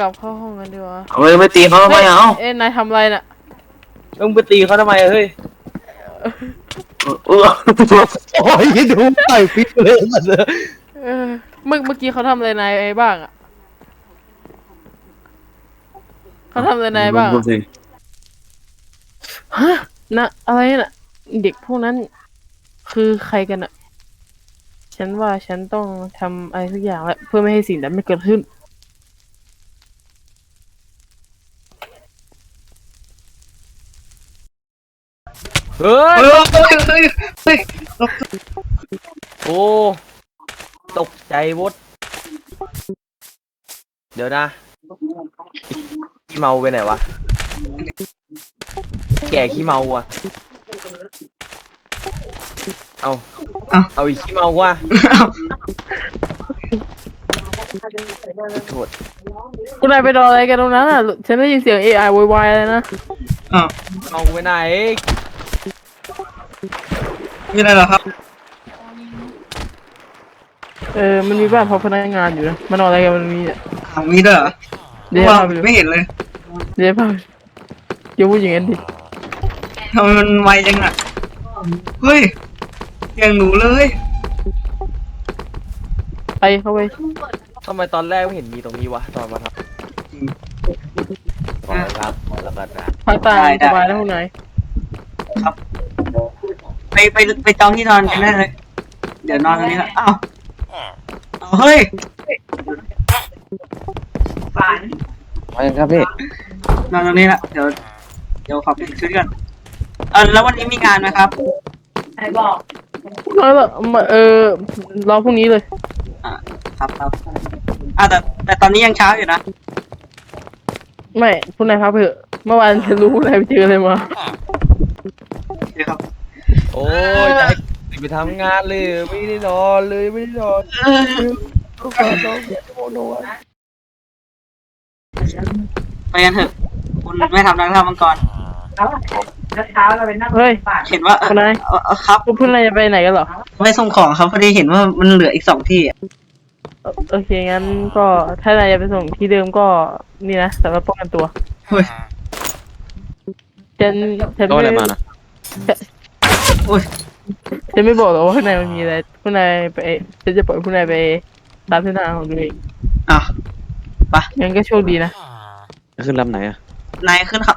กลับเข้าห้องกันดีกว่าเอาไปไปตีเขาทำไมอะเอ้าเอ้ยนายทำอะไรน่ะมึงไปตีเขาทำไมเฮ้ยเออโอ้ยดูต่อยฟิตเลยมันเลยเออเมื่อเมื่อกี้เขาทำอะไรนายไอ้บ้างอะเขาทำอะไรนายบ้างดูอะสิฮะนะอะไรน่ะ เด็กพวกนั้น คือใครกันอะ ฉันว่าฉันต้องทำอะไรสักอย่างแล้วเพื่อไม่ให้สิ่งนั้นไม่เกิดขึ้น เฮ้ย เฮ้ยเฮ้ยเฮ้ยเฮ้ยโอ้ ตกใจวดเดี๋ยวนะขี้เมาไปไหนวะ แก่ขี้เมาอะ เอา เอาอีกขี้เมาว่ะโทษคุณนายไปรออะไรกันตรงนั้นอะ ฉันได้ยินเสียง AI โวยวายเลยนะอ้าวเอาไปไหน มีอะไรเหรอครับ เออ มันมีบ้านพอพนักงานอยู่นะ มันนอนอะไรกันมันมีอะอ้าวมีด้วยเหรอเดี๋ยวว่าพาไปดูไม่เห็นเลยเดี๋ยวพาไปอย่าพูดอย่างนั้นดิ ทำไมมันไวจังอะ เฮ้ยอย่างหนูเลยไปเข้าไป ทำไมตอนแรกไม่เห็นมีตรงนี้วะตอนมาทำขอครับขอแล้วกันนะพักตาได้ได้สบายแล้วคุณนาย ไปไปไปจองที่นอนกันได้เลย เดี๋ยวนอนตรงนี้ละอ้าวอ้าวเฮ้ยไปครับพี่นอนตรงนี้ละเดี๋ยวเดี๋ยวขอเปลี่ยนชุดก่อนเออแล้ววันนี้มีงานไหมครับแล้วแบบมาเออรอพรุ่งนี้เลย อ่าครับครับอ่าแต่แต่ตอนนี้ยังเช้าอยู่นะไม่คุณนายพักไปเถอะเมื่อวานฉันรู้คุณนายไปเจออะไรมาเดี๋ยวครับ โอ้ยจะให้ไปทำงานเลยไม่ได้นอนเลยไม่ได้นอนเออลูกค้าน้องอยากจะโมโนอะไปกันเถอะ คุณไม่ทำนักล่ามังกรเฮ้ยเห็นว่าเออคุณนายเออเออครับ คุณนายจะไปไหนกันเหรอไปส่งของครับพอดีเห็นว่ามันเหลืออีกสองที่อะโอเคงั้นก็ถ้านายจะไปส่งที่เดิมก็นี่นะสำหรับป้องกันตัวเฮ้ยฉันฉันก็อะไรไม่มานะ โอ้ยฉันไม่บอกหรอกว่าข้างในมันมีอะไรคุณนายไปฉันจะปล่อยคุณนายไปตามเส้นทางของตัวเองอะงั้นก็โชคดีนะขึ้นลำไหนอะ นายขึ้นครับ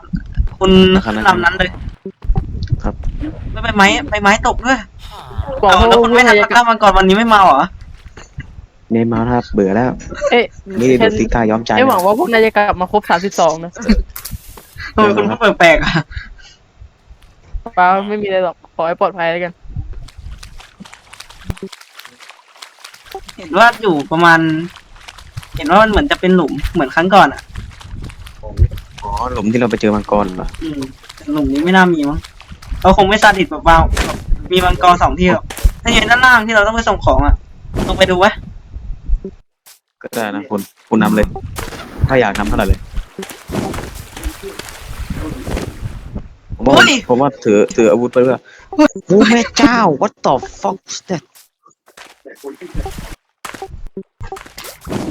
คุณนะครับขึ้นลำนั้นเลยครับ ไม่ไปไม้ไปไม้ตกด้วยบอกเอาเขาแล้วว่าคุณคุไม่ณนายทำจะนักล่ามังกรวันนี้ไม่มาเหรอเนมมาครับ เบื่อแล้ว เอ๊ะนี่ฉัดูนซิกตายอมใจไม่หวังว่าพวกนายจะกลับมาครบสามสิบสองนะทำไมคุณพูดแปลกๆอะเปล่าไม่มีอะไรหรอก ขอให้ปลอดภัยแล้วกัน เห็นว่าอยู่ประมาณ เห็นว่ามันเหมือนจะเป็นหลุมเหมือนครั้งก่อนอะ อ๋อหลุมที่เราไปเจอมังกรเหรออืมแต่หลุมนี้ไม่น่ามีมั้งเราคงไม่ซาดิสแบบว่าแบบมีมังกรสองที่หรอกถ้าอยู่ด้านล่างที่เราต้องไปส่งของอะลงไปดูไว้ก็ได้นะคุณคุณนำเลย ถ้าอยากนำเท่าไหร่เลย ผมว่าผมว่าถือถืออาวุธไปเพื่อโอ้แม่เจ้า what the fuck is that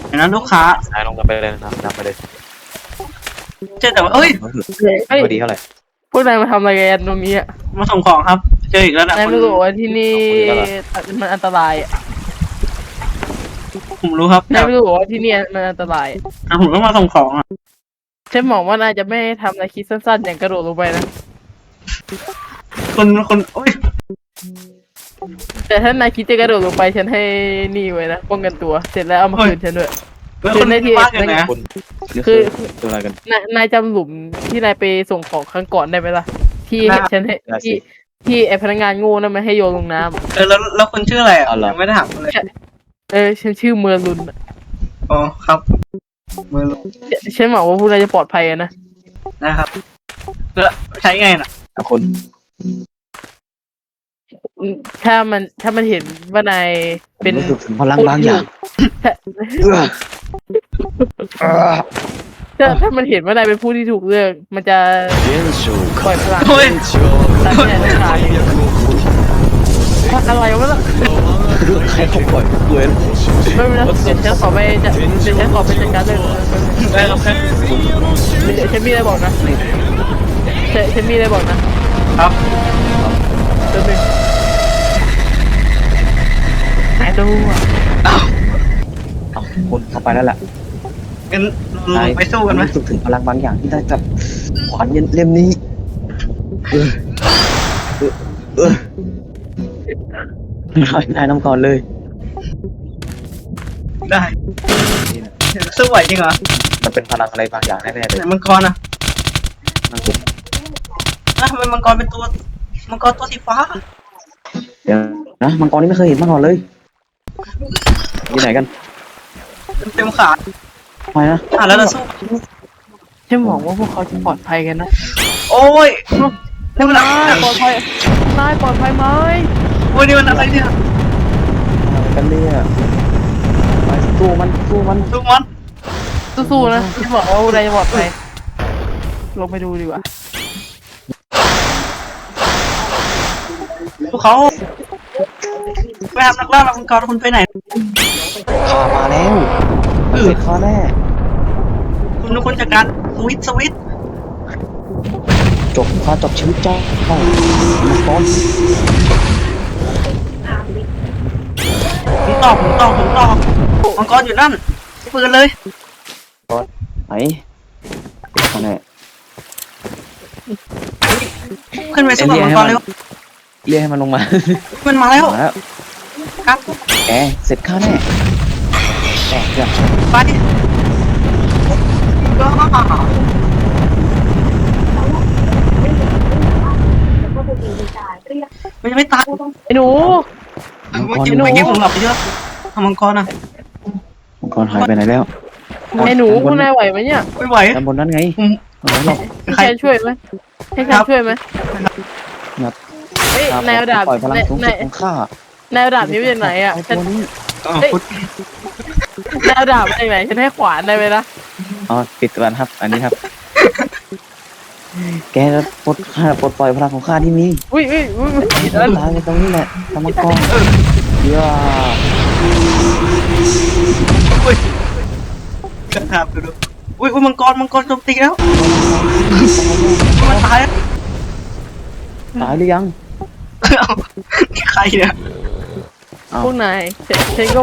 เห็นนั้นลูกค้านายลงไปเลยนะครับนำไปเลยเจอแต่ว่าเอ้ยเฮ้ย พอดีเท่าไหร่พวกนายมาทำอะไรกันตรงนี้อะมาส่งของครับ เจออีกแล้วนะนายคนไม่รู้ว่าที่นี่มันอันตรายอะผมรู้ครับนายไม่รู้ว่าที่นี่มันอันตรายอะแต่ผมต้องมาส่งของอะฉันมองว่านายจะไม่ทำอะไรคิดสั้นๆ อย่างกระโดดลงไปนะ คนคนโอ้ยแต่ถ้านายคิดจะกระโดดลงไปฉันให้นี่ไว้นะป้องกันตัว เสร็จแล้วเอามาคืนฉันด้วยเป็นคนที่บ้านอยู่นะคุณนี่คืคืออคืออะไรกันนายนายจำหลุมที่นายไปส่งของครั้งก่อนได้ไหมล่ะ ที่ได้ฉันให้ได้สิที่ที่ไอพนักงานโง่นั่นมันให้โยนลงน้ำเออแล้วแล้วคนชื่ออะไรอะอ๋อเหรอยังไม่ได้ถามคนเลยเออฉันชื่อเมอร์ลุนอะอ๋อครับมือลงฉันหวังว่าพวกนายจะปลอดภัยอะนะนะครับแล้วใช้ไงน่ะ อะคุณอืมถ้ามันถ้ามันเห็นว่านายเป็นรู้สึกถึงพลังบางอย่างถ้าเอื้อเอื้อถ้าถ้ามันเห็นว่านายเป็นผู้ที่ถูกเลือก มันจะปล่อยพลังโอ้ยตัดแขนขาดอะไรวะล่ะใครเขาปล่อยเพื่อนไม่เป็นไรเดี๋ยวฉันขอไปจะเดี๋ยวฉันขอไปจัดการเรื่องนั้นแป๊บนึงได้ครับเดี๋ยวฉันมีอะไรบอกนะฉันฉันมีอะไรบอกนะ ครับเดี๋ยวหนึงหายตัวอะเอาคุณเข้าไปแล้วแหละงั้นเราลงไปสู้กันไหมรู้สึกถึงพลังบางอย่างที่ได้จากขวานเย็นเล่มนี้เออเออเออได้ได้น้ำก่อนเลย ได้สู้ไหวจริงเหรอมันเป็นพลังอะไรบางอย่างแน่ๆเลยไหนมังกรอะนั่นสิ อะทำไมมังกรเป็นตัว มังกรตัวสีฟ้า เดี๋ยวนะมังกรนี่ไม่เคยเห็นมาก่อนเลยอยู่ไหนกันเต็มขาทำไมนะอะแล้วเราสู้ ฉันหวังว่าพวกเขาจะปลอดภัยกันนะโอ้ยนี่มันนายปลอดภัยนายปลอดภัยไหมโอ้ยนี่มันอะไรเนี่ยอะไรกันเนี่ยไปสู้มันสู้มันสู้มันสู้ๆนะฉันบอกว่าพวกนายจะปลอดภัยลงไปดูดีกว่า พวกเขาไปทำนักล่ามังกรคุณไปไหนข้ามาแล้วมันเสร็จข้าแน่คุณทุกคนจัดการสวิตช์สวิตช์จบข้าจบชีวิตเจ้าเข้ามังกรผมตอบผมตอบผมตอบมังกรอยู่นั่นปืนเลยไหนข้าแน่ขึ้นไปสู้กับมังกรเร็ว เรียกให้มันลงมามันมาแล้ว มาแล้วครับแกเสร็จข้าแน่แตกจ้ะไปมันยังไม่ตายไอ้หนูเมื่อกี้เมื่อกี้ผมหลับไปเยอะทำมังกรอะมังกรหายไปไหนแล้วไอ้หนูพวกนายไหวไหมเนี่ยไม่ไหวด้านบนนั้นไงผมเอาไว้หรอกให้ใครฉันช่วยไหมให้ครัฉันบช่วยไหมครั บเฮ้ยนายเอาดาบปล่อยพลังนายสูงสุนาดยของข้านายเอาดาบนี้มาจากไหนอะเอาฉัตันวนี้อ๋อพุทธนายเอาดาบมาจากไหนฉันให้ขวานได้ไหมนะอ๋อปิดก่อนครับ อันนี้ครับ แกจะปลดข้าปลดปล่อยพลังของข้าที่มีอุ้ยอุ้ยอุ้ยอุ้ยตายในตรงนี้แหละทำมังกรเดี๋ยวกระทาบดูดูอุ้ยอุ้ยมังกรมังกรโจมตีแล้วมันตายแล้ว ตายหรือยัง นี่ใครเนี่ยอ้าวพวกนายฉันฉันก็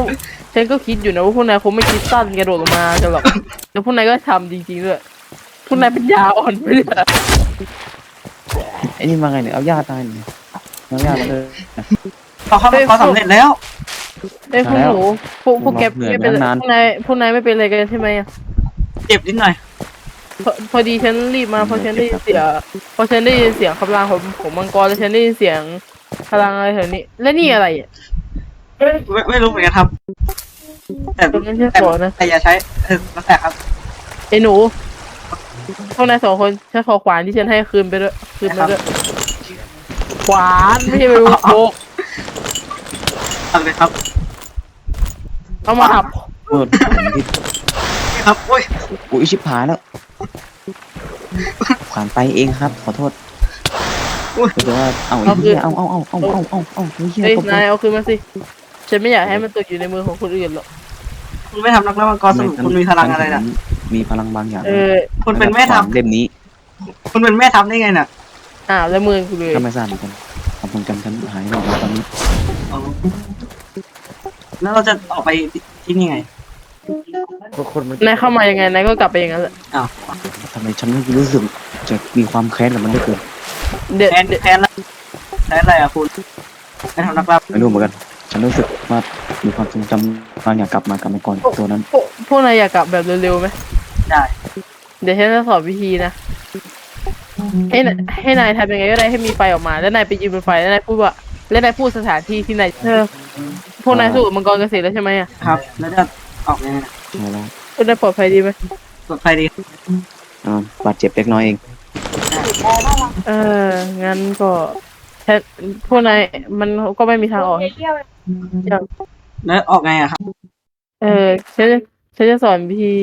ฉันก็คิดอยู่นะว่าพวกนายคงไม่คิดสั้นกระโดดลงมากันหรอกแล้วพวกนายก็ทำจริงๆด้วยพวกนายเป็นยาอ่อนไปเลยอะไอ้นี่มาไงเนี่ยเอาญาติตายเนี่ยเอาญาติมาเลยเขาเข้ามังกรสำเร็จแล้วเอ้ยพวกหนูพวกพวกแกเหนื่อยไม่เป็นไรนานพวกนายพวกนายไม่เป็นอะไรกันใช่ไหมอะเจ็บนิดหน่อย พอพอดีฉันรีบมาเพราะฉันได้ยินเสียงเพราะฉันได้ยินเสียงคำรามของของมังกรแล้วฉันได้ยินเสียงพลังอะไรแถวนี้ และนี่อะไรอะไม่ไม่รู้เหมือนกันครับ แต่ตรงนั้นฉันแต่ขอนะแต่อย่าใช้เออแล้วแต่ครับไอ้หนูพวกนายสองคนฉันขอขวานที่ฉันให้คืนไปด้วยคืนมาด้วยขวานไม่ใช่ไปโบกทำเลยครับเอามาหับ เปิดผมที่นี่ครับโอ้ยอุ้ยชิบหายแล้ว ผ่านไปเองครับ ขอโทษอุ้ยเดี๋ยวว่าเอาไอ้เหี้ยเอาเอาเอาเอาเอาเอาเอาไอ้เหี้ยเฮ้ยตบนายเอาคืนมาสิ ฉันไม่อยากให้มันตกอยู่ในมือของคนอื่นหรอกคุณไม่ทำนักล่ามังกรสรุปคุณมีพลังอะไรน่ะ มีพลังบางอย่างเออคุณเป็นแม่ทัพเล่มนี้ คุณเป็นแม่ทัพได้ไงน่ะอ่าวแล้วมือกูเลยก็ไม่ทราบเหมือนกันความทรงจำฉันหายไปแล้วตอนนี้อ๋อแล้วเราจะออกไปที่นี่ไง ทุกคนมันนายเข้ามายังไงนายก็กลับไปอย่างนั้นแหละอ้าวทำไมฉันไม่รู้สึกจะมีความแค้นกับมันได้เกินเด็ดแทนแทนละแทนอะไรอะคุณไม่ทำนักล่าไม่รู้เหมือนกัน ฉันรู้สึกว่ามีความทรงจำบางอย่างกลับมากับมันก่อนตัวนั้น พวกพวกนายอยากกลับแบบเร็วๆไหมได้เดี๋ยวฉันจะสอนวิธีนะให้นายให้นายทำยังไงก็ได้ให้มีไฟออกมา แล้วนายไปยืนบนไฟแล้วนายพูดว่าแล้วนายพูดสถานที่ที่นายเออพวกนายสู้กับมังกรเกษตรแล้วใช่ไหมอะครับ แล้วจะ ออกยังไงน่ะใช่แล้วพวกนายปลอดภัยดีไหมปลอดภัยดีอ่าบาดเจ็บเล็กน้อยเอง เออ งั้นก็ฉันพวกนายมันก็ไม่มีทางออกให้อย่างแล้วออกไงอะครับเออฉันจะฉันจะสอนวิธี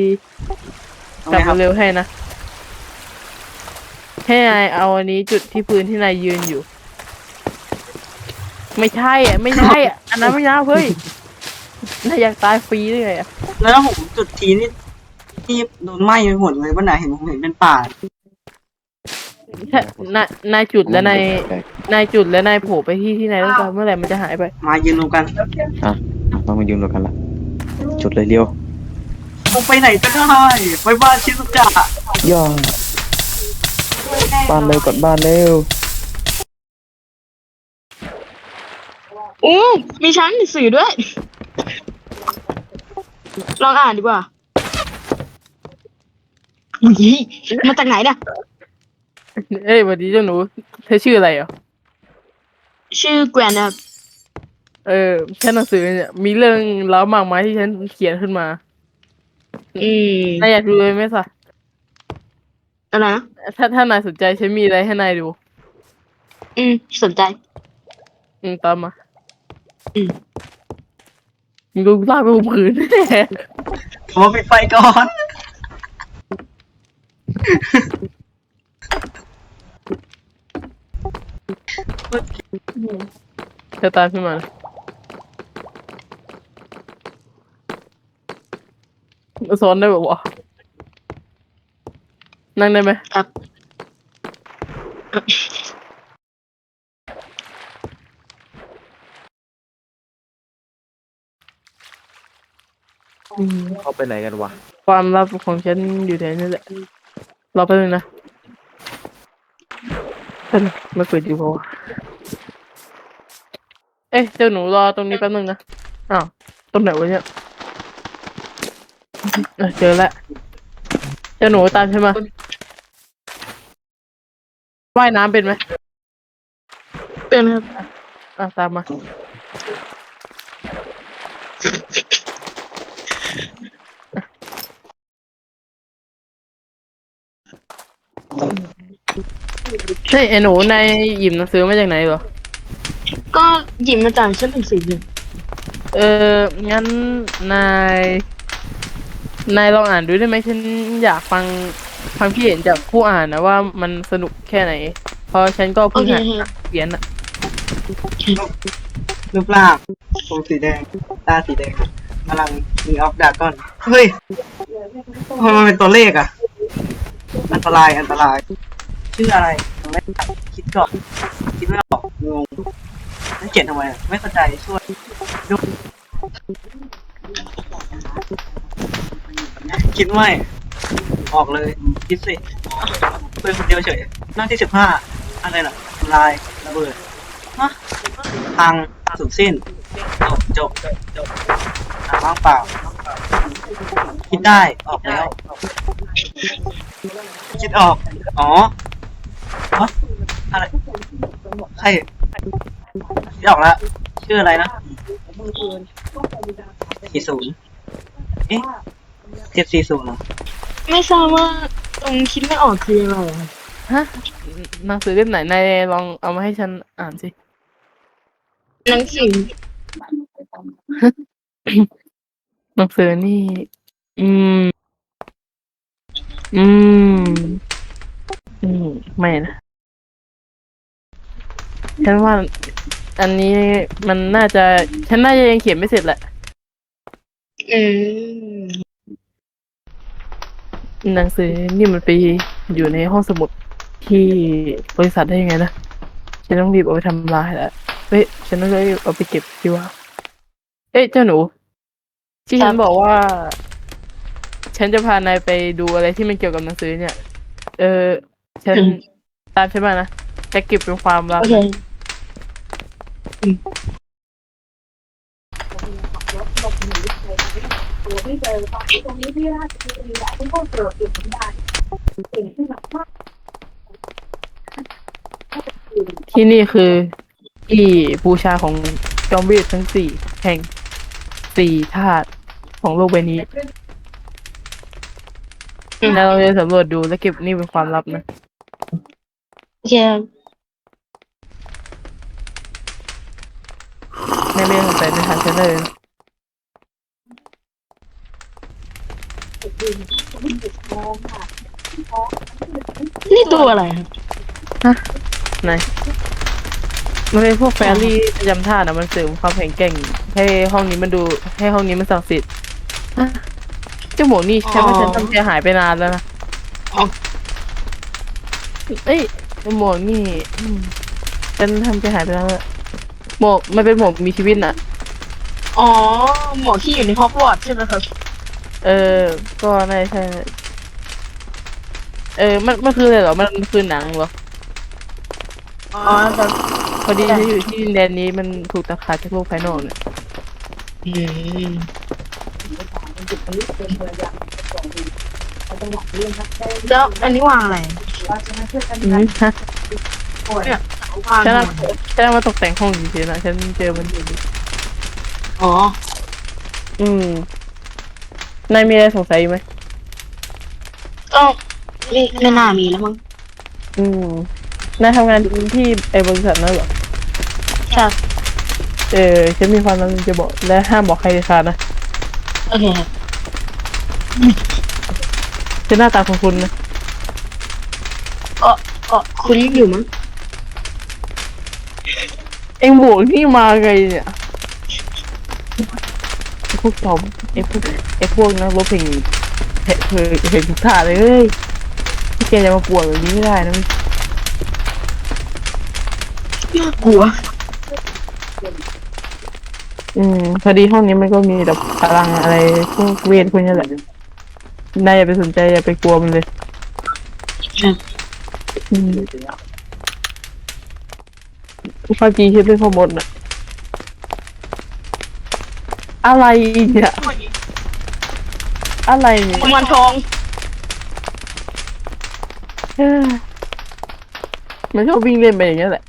เอากลัไงครับบเร็วๆให้นะ ให้นายเอาอันนี้จุดที่พื้นที่นายยืนอยู่ ไม่ใช่อะไม่ใช่อะอันนั้นไม่นะเฮ้ย นายอยากตายฟรีได้ไงอะแล้วถ้าผมจุดทีนี่ที่โดนไหม้ไปหมดเลยว่าไหนเห็นผมเห็นเป็นป่าแค่นายนายจุดแล้วนายนายจุดแล้วนายโผล่ไปที่ที่นายต้องการเมื่อไหร่มันจะหายไปมายืนรวมกันอะต้องมายืนรวมกันละจุดเลยเร็วผมไปไหนก็ได้ไปบ้านชิซุกะย่อบ้านเร็วกดบ้านเร็วโอ้มีชั้นหนังสือด้วย ลองอ่านดีกว่าอุ้ยมาจากไหนเนี่ยเอ้ยสวัสดีเจ้าหนูเธอชื่ออะไรอะชื่อแกรนนะครับเออแค่หนังสือเนี่ยมีเรื่องเล้ามากมายที่ฉันเขียนขึ้นมาอืมนายอยากดูเลยไหมสะอะไรนะถ้าถ้านายสนใจฉันมีอะไรให้นายดู อืมสนใจ อืมตามมา อืม มึงดูลากไปบนพื้นผมว่าปิดไฟก่อนเธอตามขึ้นมานะซ้อนได้แบบวะนั่งได้ไหมครับ เขาไปไหนกันวะความลับของฉันอยู่ในนี่แหละรอแป๊บนึงนะเพิ่นไม่เปิดอยู่เพราะวะเอ๊ะเจ้าหนูรอตรงนี้แป๊บนึงนะอ้าวตรงไหนวะเนี่ยเออเจอแล้วเจ้าหนูตามใช่ไหมว่ายน้ำเป็นไหมเป็นครับอะตามมา เฮ้ยไอ้หนูนายหยิบหนังสือมาจากไหนเหรอ ก็หยิบมาจากชั้นหนังสือเลยเออ งั้นนาย นายลองอ่านดูได้ไหมฉันอยากฟังความคิดเห็นจากผู้อ่านนะว่ามันสนุกแค่ไหน เพราะฉันก็โอเพิ่งเคหัดครับเขียนอะรูปร่างผมสีแดง ตาสีแดงกำลังมีออฟดาก้อน เฮ้ยทำไมมันเป็นตัวเลขอะ อันตรายอันตราย ชื่ออะไรไม่คิดก่อนคิดไม่ออกงงแล้วเขียนทำไมอะไม่เข้าใจช่วยดูคิดไม่ออกเลยคิดสิเป็นคนเดียวเฉยหน้าที่สิบห้าอะไรน่ะทำลายระเบิดฮะพังสุดสิ้นจบจบจบอ่าว่างเปล่า คิดได้ออกแล้ว คิดออก อ๋อฮะอะไรใครคิดออกแล้ว ชื่ออะไรนะสี่ศูนย์เอ๊ะเจ็ดสี่ศูนย์เหรอไม่ทราบว่าตรงคิดไม่ออกคืออะไรอะครับฮะหนังสือเล่มไหนนายลองเอามาให้ฉันอ่านสิ หนังสือหนังสือนี่ อืม อืมอืม ไม่นะฉันว่าอันนี้มันน่าจะ ฉันน่าจะยังเขียนไม่เสร็จแหละอืมหนังสือนี่มันไปอยู่ในห้องสมุดที่บริษัทได้ยังไงนะ ฉันต้องรีบเอาไปทำลายแล้วเฮ้ย ฉันต้องรีบเอาไปเก็บดีกว่าเอ๊ะเจ้าหนู ที่ฉันบอกว่า ฉันจะพานายไปดูอะไรที่มันเกี่ยวกับหนังสือเนี่ย เออ ฉันอืมตามฉันมานะจะเก็บเป็นความลับโอเคที่นี่คือ ที่บูชาของจอมเวททั้งสี่แห่งสี่ธาตุของโลกใบนี้อืม แล้วเราจะสำรวจดูและเก็บนี่เป็นความลับนะ โอเคครับไม่ไม่สงสัยในทางฉันเลยนี่ตัวอะไรครับไหนมันเป็นพวกแฟรี่ประจำท่าตุนะมันเสริมความแข็งแกร่ง ให้ห้องนี้มันดู ให้ห้องนี้มันศักดิ์สิทธิ์ฮะ เจ้าหมวกนี่ฉันว่าฉันทำเสียหายไปนานแล้วนะอ๋อ เอ้ยเจ้าหมวกนี่อืมฉันทำเสียหายไปนานแล้วหมวกมันเป็นหมวกมีชีวิตน่ะ อ๋อ หมวกที่อยู่ในฮอกวอตส์ใช่ไหมครับ เออ ก็น่าจะใช่เออ มันมันคืออะไรเหรอ มันคือหนังเหรอ อ๋อแบบพอดีฉันอยู่ที่ดินแดนนี้มันถูกตัดขาดจากโลกภายนอกเนี่ย อืม แล้วอันนี้วางอะไรอืมฮะเนี่ยวางฉันเอาฉันเอามาตกแต่งห้องเฉยๆนะฉันเจอมันอยู่ดีอ๋ออืมนายมีอะไรสงสัยไหมก็ไม่ไม่น่ามีแล้วมั้งอืมนายทำงานที่ไอ้บริษัทนั่นเหรอ ใช่เออฉันมีความลับจะบอกและห้ามบอกใครเด็ดขาดนะโอเคครับ ฉันหน้าตาคุ้นๆนะก็ก็คุณอยู่มั้งเอ็งบวกนี่มาไงเนี่ยไอ้พวกจอมไอ้พวกไอ้พวกนักรบเพลงเห็นเห็นทุกท่าเลยเฮ้ยพี่แกจะมาปวดแบบนี้ไม่ได้นะน่ากลัว อืมพอดีห้องนี้มันก็มีแบบพลังอะไรพวกเวทพวกนี้แหละ นายอย่าไปสนใจอย่าไปกลัวมันเลยครับอืมความจริงคิดไม่พอหมดน่ะ อะไรเนี่ยอะไรเนี่ยกุมารทองเอ้อมันชอบวิ่งเล่นไปอย่างเงี้ยแหละ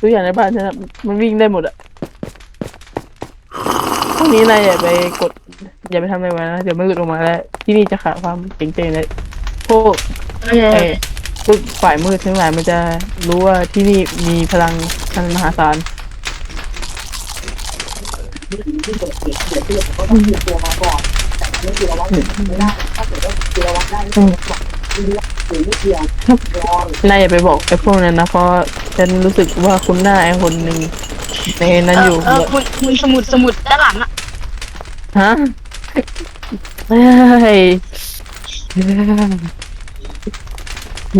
ทุกอย่างในบ้านฉันอะมันวิ่งได้หมดอะ พวกนี้นายอย่าไปกด อย่าไปทำอะไรมานะเดี๋ยวมันหลุดออกมาแล้ว ที่นี่จะขาดความเก่งใจเลยพวกโอเคเออพวกฝ่ายมืดทั้งหลายมันจะรู้ว่าที่นี่มีพลังอันมหาศาลนายอย่าไปบอกไอ้พวกนั้นนะเพราะฉันรู้สึกว่าคุณหน้าไอ้คนหนึ่ง ในนั้นอยู่เออคุณคุณสมุดสมุดด้านหลังอะฮะเฮ้ย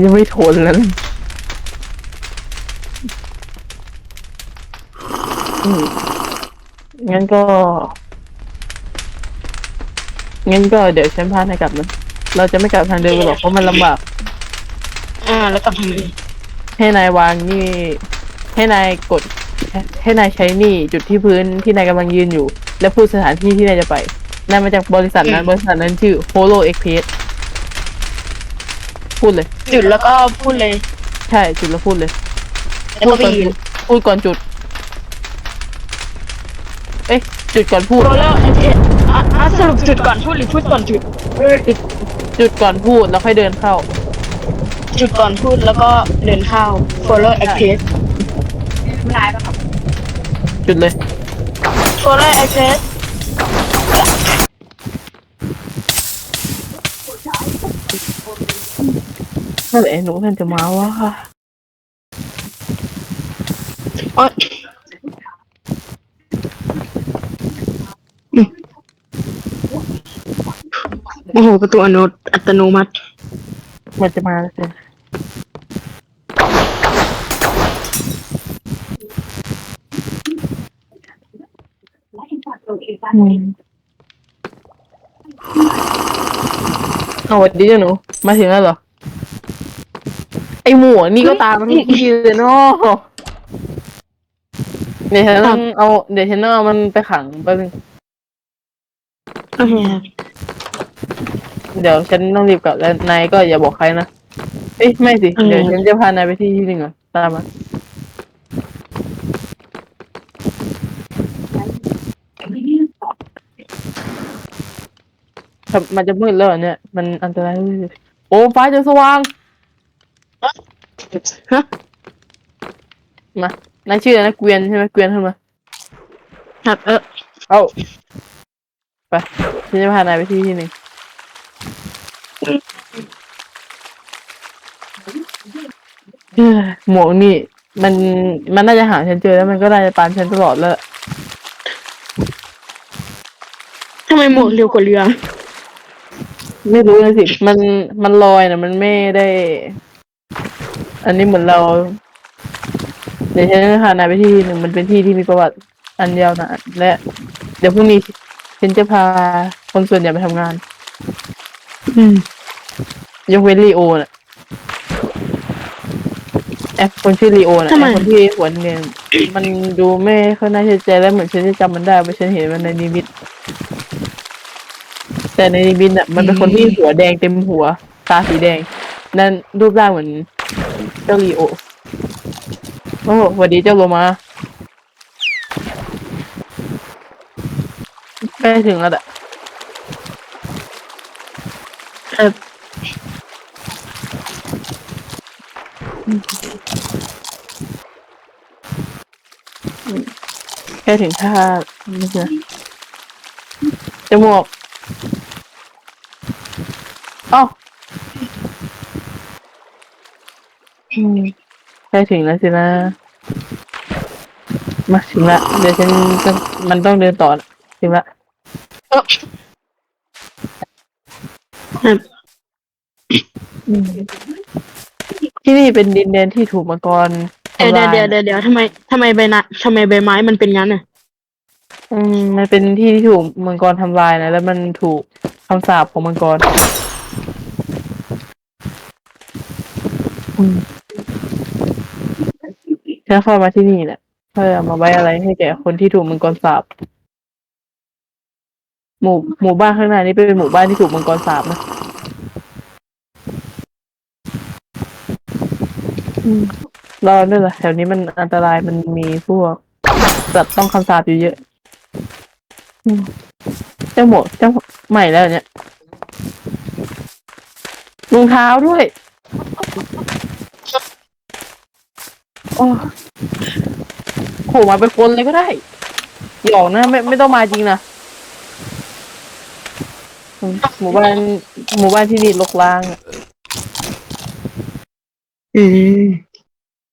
ยังไม่ทนแล้วนะอืมงั้นก็ งั้นก็เดี๋ยวฉันพาให้กลับนะ เราจะไม่กลับทางเดิมหรอกเพราะมันลำบาก อ่า แล้วกลับทางนี้ให้นายวางนี่ ให้นายกด ให้นายใช้นี่จุดที่พื้นที่นายกำลังยืนอยู่ และพูดสถานที่ที่นายจะไปนายมาจากบริษัทนั้น บริษัทนั้นชื่อ Holo Express พูดเลย จุดแล้วก็พูดเลยใช่จุดแล้วพูดเลยแล้วพูก็ดไปก่อนยืนพูดก่อนจุด เอ๊ะ จุดก่อนพูด โรลเลอร์เอ๊ะอะอะสรุปจุดก่อนพูดหรือพูดก่อนจุด จุดก่อนพูดแล้วค่อยเดินเข้า จุดก่อนพูดแล้วก็เดินเข้า follow access จุดเลย follow access เมื่อไหร่หนูท่านจะมาวะโอ๊ยอืมโอ้โหประตูอนุอัตโนมัติ มันจะมาแล้วสิอื เอาสวัสดีจ้ะหนู มาถึงแล้วเหรอ ไอหมวนี่ก็ตามมาทุกทีเลยเนาะเดี๋ยวฉันต้องเอา เดี๋ยวฉันต้องเอามันไปขังแป๊บนึงโอเคครับเดี๋ยวฉันต้องรีบกลับแล้วนายก็อย่าบอกใครนะ เอ้ยไม่สิ เดี๋ยวฉันจะพานายไปที่ที่หนึ่งอะตามมาครับ มันจะมืดแล้วเหรอเนี่ย มันอันตรายที่สุดโอ้ฟ้าจะสว่าง ฮะ มานายชื่ออะไรนะเกวียนใช่ไหมเกวียนขึ้นมาครับเออ เอาไปฉันจะพานายไปที่ที่หนึ่งเฮ้ยหมวกนี่ มันมันน่าจะหาฉันเจอแล้วมันก็น่าจะตามฉันตลอดแล้วทำไมหมวกเร็วกว่าเรือ ไม่รู้เลยสิ มัน มันลอยนะมันไม่ได้ อันนี้เหมือนเรา เดี๋ยวฉันจะพานายไปที่หนึ่งมันเป็นที่ที่มีประวัติอันยาวนานและ เดี๋ยวพรุ่งนี้ฉันจะพาคนส่วนใหญ่ไปทำงาน อืมยกเว้นลีโอน่ะแอปคนชื่อลีโอน่ะทำไมไอ้คนที่หัวเนียนมันดูไม่ค่อยน่าเชื่อใจแล้วเหมือนฉันจะจำมันได้เพราะฉันเห็นมันในนิมิต แต่ในนิมิตอะมันเป็นคนที่หัวแดงเต็มหัว ตาสีแดง นั่นรูปร่างเหมือนเจ้าลีโอ โอ้สวัสดีเจ้าโลมาใกล้ถึงแล้วอะเอออืมใกล้ถึงท่าไม่ใช่จมูก เอ้าอืมใกล้ถึงแล้วสินะ มาถึงละ เดี๋ยวฉันจะมันต้องเดินต่อนะถึงละครับ อืมที่นี่เป็นดินแดนที่ถูกมังกรเดี๋ยวทำลายเดี๋ยวเดี๋ยวเดี๋ยวทำไมทำไมใบนะทำไมใบไม้มันเป็นงั้นอะอืมมันเป็นที่ที่ถูกมังกรทำลายนะ แล้วมันถูกคำสาปของมังกรอืม ฉันเข้ามาที่นี่แหละเพื่อมาไว้อะไรให้แก่คนที่ถูกมังกรสาปหมู่หมู่บ้านข้างหน้านี้เป็นหมู่บ้านที่ถูกมังกรสาปนะรอด้วยล่ะแถวนี้มันอันตรายมันมีพวกสัตว์ต้องคำสาปอยู่เยอะเจ้าหมวกเจ้าใหม่แล้วเนี่ยรองเท้าด้วย โอ้โหมาเป็นคนเลยก็ได้ หยอกนะไม่ไม่ต้องมาจริงนะอืมหมู่บ้านหมู่บ้านที่นี่ลกล้างอะอืม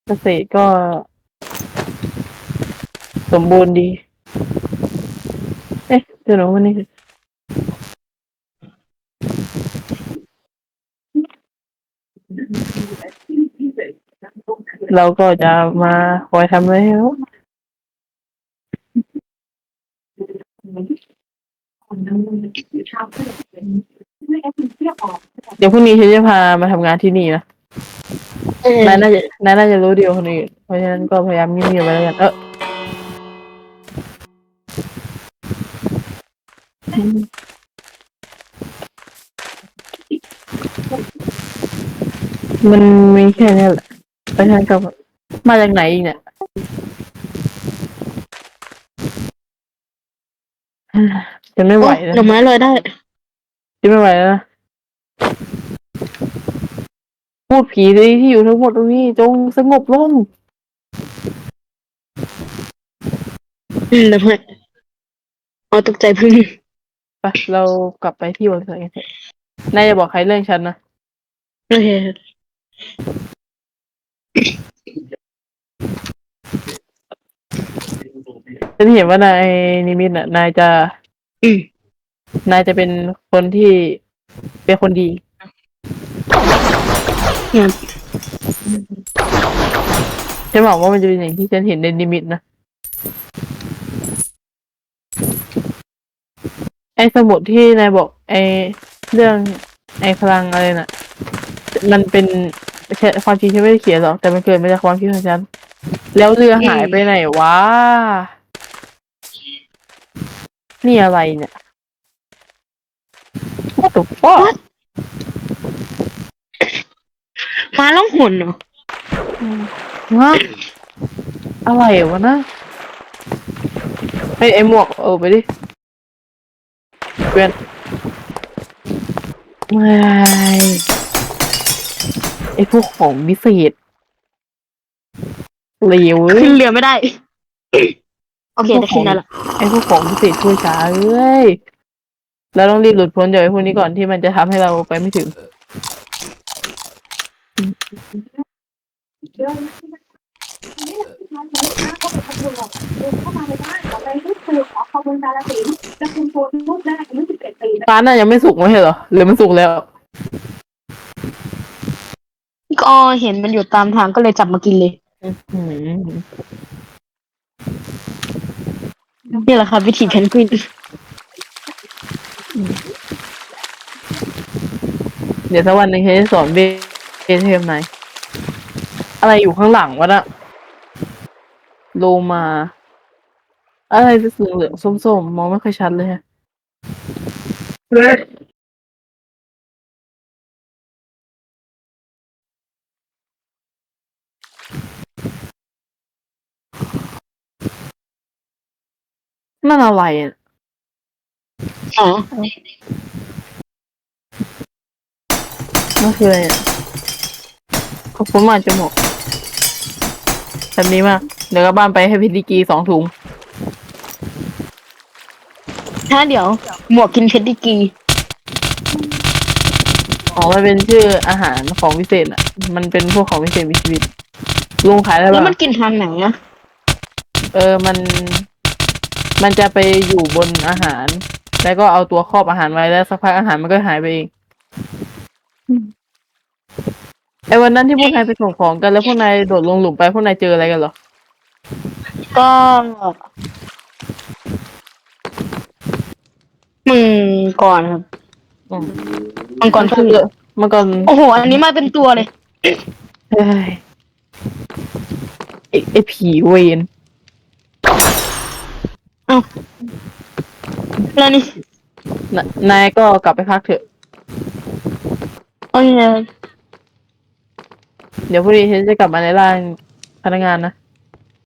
เกษตรก็ สมบูรณ์ดี เอ๊ะเดี๋ยวนะวันนี้ เราก็จะมาคอยทำอะไรให้เขาเดี๋ยวพรุ่งนี้ฉันจะพามาทำงานที่นี่นะเออนายน่าจะนายน่าจะรู้เดียวคนอื่นเพราะฉะนั้นก็พยายามเงียบๆไว้แล้วกันเออมันมีแค่นี้แหละ เพราะฉะนั้นก็มาจากไหนอีกเนี่ยจะไม่ไหวโอ้แล้วดอกไม้ลอยได้จะไม่ไหวแล้วนะพูดผีเลยที่อยู่ทั้งหมดตรงนี้จงสงบลงอืมดอกไม้เอาตกใจพึ่งไปเรากลับไปที่บริษัทกันเถอะนายอย่าบอกใครเรื่องฉันนะ โอเค ฉันเห็นว่านายนิมิตน่ะ นายจะอืมนายจะเป็นคนที่เป็นคนดีครับฉันหวังว่ามันจะเป็นอย่างที่ฉันเห็นในนิมิตนะ ไอ้สมุดที่นายบอก ไอ้เรื่องไอ้พลังอะไรน่ะ มันเป็น ความจริงฉันไม่ได้เขียนหรอกแต่มันเกิดมาจากความคิดของฉัน แล้วเรือหายไปไหนวะ นี่อะไรเนี่ย What the fuck มาล่องหนเหรอฮะอะไรวะนะไอไอหมวกเออไปดิเพื่อนไม่ ไอพวกของพิเศษเหลวเว้ยขึ้นเรือไม่ได้ โอเคแต่ขึ้นได้ละไอพวกของพิเศษช่วยช้าเอ้ยเราต้องรีบหลุดพ้นจากไอพวกนี้ก่อนที่มันจะทำให้เราไปไม่ถึงเข้ามาในบ้านขอไปพูดคุยขอข้อมูลการสินและคุณโฟนรูปแรกอายุ11ปีนะปลาน่ะยังไม่สุกไม่ใช่เหรอหรือมันสุกแล้ว ก็เห็นมันอยู่ตามทางก็เลยจับมากินเลยอืมนี่แหละค่ะวิธีเพนกวินเดี๋ยวสักวันหนึ่งฉันจะสอนเบเอเทมไหนอยอะไรอยู่ข้างหลังวะน่ะโลมา อะไรเป็นสีเหลืองๆส้มๆ มองไม่ค่อยชัดเลยฮะ นั่นอะไรอะอ๋อนั่นคืออะไรอะขอบคุณมากจมูกแบบนี้มาก เดี๋ยวกลับบ้านไปให้พิธีกีสองถุง ถ้าเดี๋ยว หมวกกินเพชรดิกีอ๋อมันเป็นชื่ออาหารของพิเศษอะ มันเป็นพวกของพิเศษมีชีวิตลุงขายได้แล้วปะมันกินทางไหนอะ เออ มัน มันจะไปอยู่บนอาหาร แล้วก็เอาตัวครอบอาหารไว้แล้วสักพักอาหารมันก็หายไปเองไอ้วันนั้นที่พวกนายไปส่งของกันแล้วพวกนายโดดลงหลุมไปพวกนายเจออะไรกันเหรอ ก็มึงก่อนครับอืม มังกรคืพึ่งอมันก็โอ้โห อันนี้มาเป็นตัวเลย เอ้ยไอ้ไอ้ผีเวน แล้วนี่นนายก็กลับไปพักเถอะ โอ้ย เดี๋ยวพรุ่งนี้ฉันจะกลับมาในร่างพนักงานนะ